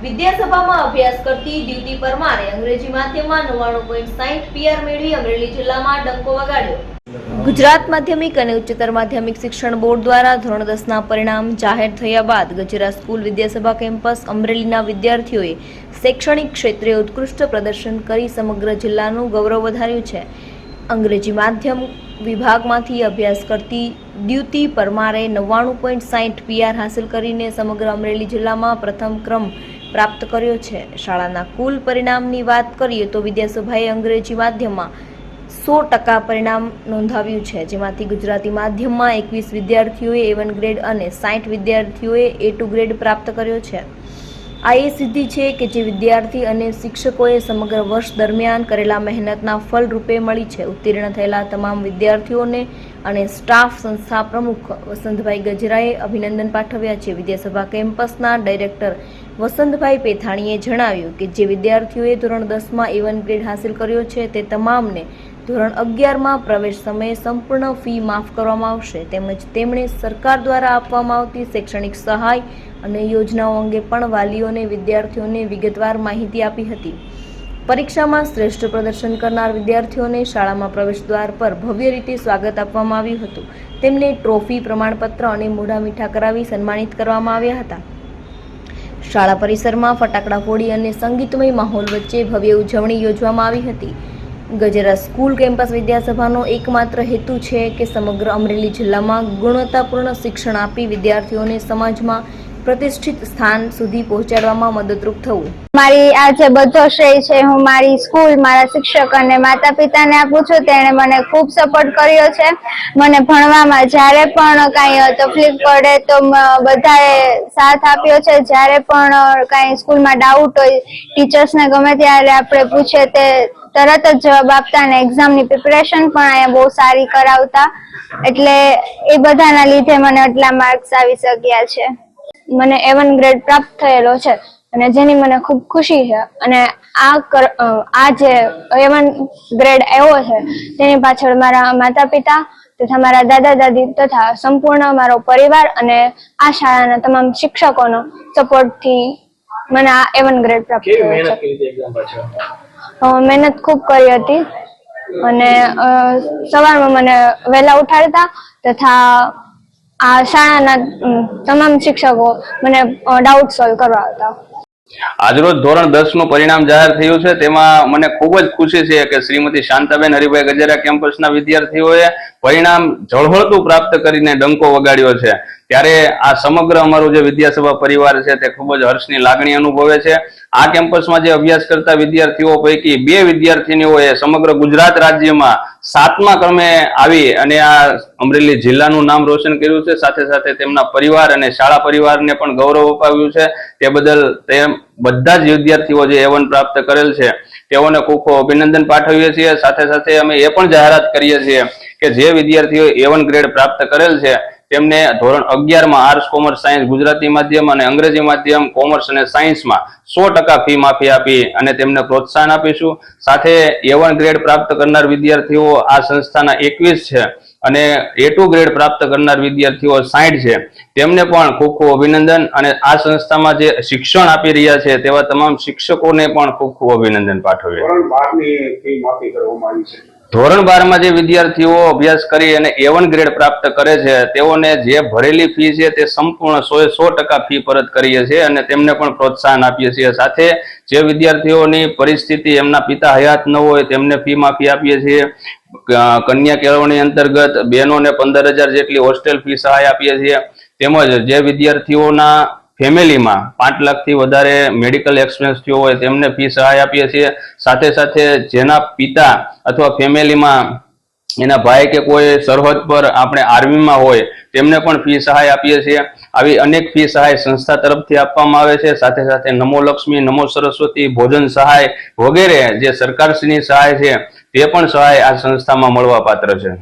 વિદ્યાસભામાં અભ્યાસ કરતી દ્યુતિ પરમારે અંગ્રેજી માધ્યમમાં નવ્વાણું પોઈન્ટ સાહીઠ પીઆર મેળવી અમરેલી જિલ્લામાં ડંકો વગાડ્યો. ગુજરાત માધ્યમિક અને ઉચ્ચતર માધ્યમિક શિક્ષણ બોર્ડ દ્વારા ધોરણ દસના પરિણામ જાહેર થયા બાદ ગજરા સ્કૂલ વિદ્યાસભા કેમ્પસ અમરેલીના વિદ્યાર્થીઓએ શૈક્ષણિક ક્ષેત્રે ઉત્કૃષ્ટ પ્રદર્શન કરી સમગ્ર જિલ્લાનું ગૌરવ વધાર્યું છે. અંગ્રેજી માધ્યમ વિભાગમાંથી અભ્યાસ કરતી દ્યુતિ પરમારે નવ્વાણું પોઈન્ટ સાહીઠ પીઆર હાંસલ કરીને સમગ્ર અમરેલી જિલ્લામાં પ્રથમ ક્રમ પ્રાપ્ત કર્યો છે. શાળાના કુલ પરિણામની વાત કરીએ તો વિદ્યાસભાએ અંગ્રેજી માધ્યમમાં સો ટકા પરિણામ નોંધાવ્યું છે, જેમાંથી ગુજરાતી માધ્યમમાં એકવીસ વિદ્યાર્થીઓએ એ વન ગ્રેડ અને સાઠ વિદ્યાર્થીઓએ એ ટુ ગ્રેડ પ્રાપ્ત કર્યો છે. આ એ સિદ્ધિ છે કે જે વિદ્યાર્થી અને શિક્ષકોએ સમગ્ર વર્ષ દરમિયાન કરેલા મહેનતના ફળ રૂપે મળી છે. ઉત્તીર્ણ થયેલા તમામ વિદ્યાર્થીઓને અને સ્ટાફ સંસ્થા પ્રમુખ વસંતભાઈ ગજરાએ અભિનંદન પાઠવ્યા છે. વિદ્યાસભા કેમ્પસના ડાયરેક્ટર વસંતભાઈ પેથાણીએ જણાવ્યું કે જે વિદ્યાર્થીઓએ ધોરણ દસમાં ઇવન ગ્રેડ હાંસલ કર્યો છે, તે તમામને ધોરણ અગિયારમાં પ્રવેશ સમયે સંપૂર્ણ ફી માફ કરવામાં આવશે. તેમજ તેમણે સરકાર દ્વારા આપવામાં આવતી શૈક્ષણિક સહાય અને યોજનાઓ અંગે પણ વાલીઓને, વિદ્યાર્થીઓને વિગતવાર માહિતી આપી હતી. પરીક્ષામાં શ્રેષ્ઠ પ્રદર્શન કરનાર વિદ્યાર્થીઓને શાળામાં પ્રવેશદ્વાર પર ભવ્ય રીતે સ્વાગત આપવામાં આવ્યું હતું. તેમને ટ્રોફી, પ્રમાણપત્ર અને મોઢા મીઠા કરાવી સન્માનિત કરવામાં આવ્યા હતા. શાળા પરિસરમાં ફટાકડા ફોડી અને સંગીતમય માહોલ વચ્ચે ભવ્ય ઉજવણી યોજવામાં આવી હતી. ગજરા સ્કૂલ કેમ્પસ વિદ્યાસભાનો એકમાત્ર હેતુ છે કે સમગ્ર અમરેલી જિલ્લામાં ગુણવત્તાપૂર્ણ શિક્ષણ આપી વિદ્યાર્થીઓને સમાજમાં પ્રતિષ્ઠિત સ્થાન સુધી પહોંચાડવામાં મદદરૂપ થવું. મારી આ જે બધો શ્રેય છે, હું મારી સ્કૂલ, મારા શિક્ષક અને માતા પિતાને આપું છું, તેણે મને ખૂબ સપોર્ટ કર્યો છે. મને ભણવામાં જ્યારે પણ કાંઈ તકલીફ પડે તો બધાએ સાથ આપ્યો છે. જ્યારે પણ કાંઈ સ્કૂલમાં ડાઉટ હોય ટીચર્સને ગમે ત્યારે આપણે પૂછે તે તરત જ જવાબ આપતા અને એક્ઝામની પ્રિપરેશન પણ અહીંયા બહુ સારી કરાવતા. એટલે એ બધાના લીધે મને આટલા માર્ક્સ આવી શક્યા છે. મને એવન ગ્રેડ પ્રાપ્ત થયેલો છે અને જેની મને ખૂબ ખુશી છે. અને આ આ જે એવન ગ્રેડ આવ્યો છે તેની પાછળ મારા માતા પિતા તથા મારા દાદા દાદી તથા સંપૂર્ણ મારો પરિવાર અને આ શાળાના તમામ શિક્ષકોનો સપોર્ટથી મને આ એવન ગ્રેડ પ્રાપ્ત થયો છે. મહેનત ખૂબ કરી હતી. અને સવારમાં મને વહેલા ઉઠાડતા તથા આ શાળાના તમામ શિક્ષકો મને ડાઉટ સોલ્વ કરવા હતા આજરોજ ધોરણ દસનું પરિણામ જાહેર થયું છે. તેમાં મને ખૂબ જ ખુશી છે કે શ્રીમતી શાંતાબેન હરિભાઈ ગજેરા કેમ્પસના વિદ્યાર્થીઓએ પરિણામ ઝળહળતું પ્રાપ્ત કરીને ડંકો વગાડ્યો છે. ત્યારે આ સમગ્ર અમારું જે વિદ્યાસભા પરિવાર છે તે ખૂબ જ હર્ષની લાગણી અનુભવે છે. આ કેમ્પસમાં જે અભ્યાસ કરતા વિદ્યાર્થીઓ પૈકી બે વિદ્યાર્થીનીઓએ સમગ્ર ગુજરાત રાજ્યમાં સાતમા ક્રમે આવી અને આ અમરેલી જિલ્લાનું નામ રોશન કર્યું છે. સાથે સાથે તેમના પરિવાર અને શાળા પરિવારને પણ ગૌરવ અપાવ્યું છે. તે બદલ તે બધા જ વિદ્યાર્થીઓ જે એવન પ્રાપ્ત કરેલ છે, તેઓને ખૂબ ખૂબ અભિનંદન પાઠવીએ છીએ. સાથે સાથે અમે એ પણ જાહેરાત કરીએ છીએ કે જે વિદ્યાર્થીઓ એવન ગ્રેડ પ્રાપ્ત કરેલ છે તેમને ધોરણ અગિયારમાં આર્ટ્સ કોમર્સ સાયન્સ ગુજરાતી માધ્યમ અને અંગ્રેજી માધ્યમ કોમર્સ અને સાયન્સમાં સો ટકા ફી માફી આપી અને તેમને પ્રોત્સાહન આપીશું. સાથે એવન ગ્રેડ પ્રાપ્ત કરનાર વિદ્યાર્થીઓ આ સંસ્થાના એકવીસ છે અને એ ટુ ગ્રેડ પ્રાપ્ત કરનાર વિદ્યાર્થીઓ સાઠ છે. તેમને પણ ખૂબ ખૂબ અભિનંદન અને આ સંસ્થામાં જે શિક્ષણ આપી રહ્યા છે તેવા તમામ શિક્ષકોને પણ ખૂબ ખૂબ અભિનંદન પાઠવીએ. ધોરણ બારમાં જે વિદ્યાર્થીઓ અભ્યાસ કરી અને એવન ગ્રેડ પ્રાપ્ત કરે છે, તેઓને જે ભરેલી ફી છે તે સંપૂર્ણ સો સો ટકા ફી પરત કરીએ છીએ અને તેમને પણ પ્રોત્સાહન આપીએ છીએ. સાથે જે વિદ્યાર્થીઓની પરિસ્થિતિ એમના પિતા હયાત ન હોય તેમને ફી માફી આપીએ છીએ. કન્યા કેળવણી અંતર્ગત બહેનોને પંદર હજાર જેટલી હોસ્ટેલ ફી સહાય આપીએ છીએ. તેમજ જે વિદ્યાર્થીઓના ફેમિલીમાં પાંચ લાખથી વધારે મેડિકલ એક્સપેન્સ થયો હોય તેમને ફી સહાય આપીએ છીએ. સાથે સાથે જેના પિતા અથવા ફેમિલીમાં એના ભાઈ કે કોઈ સરહદ પર આપણે આર્મીમાં હોય તેમને પણ ફી સહાય આપીએ છીએ. આવી અનેક ફી સહાય સંસ્થા તરફથી આપવામાં આવે છે. સાથે સાથે નમો લક્ષ્મી, નમો સરસ્વતી, ભોજન સહાય વગેરે જે સરકારશ્રીની સહાય છે તે પણ સહાય આ સંસ્થામાં મળવા પાત્ર છે.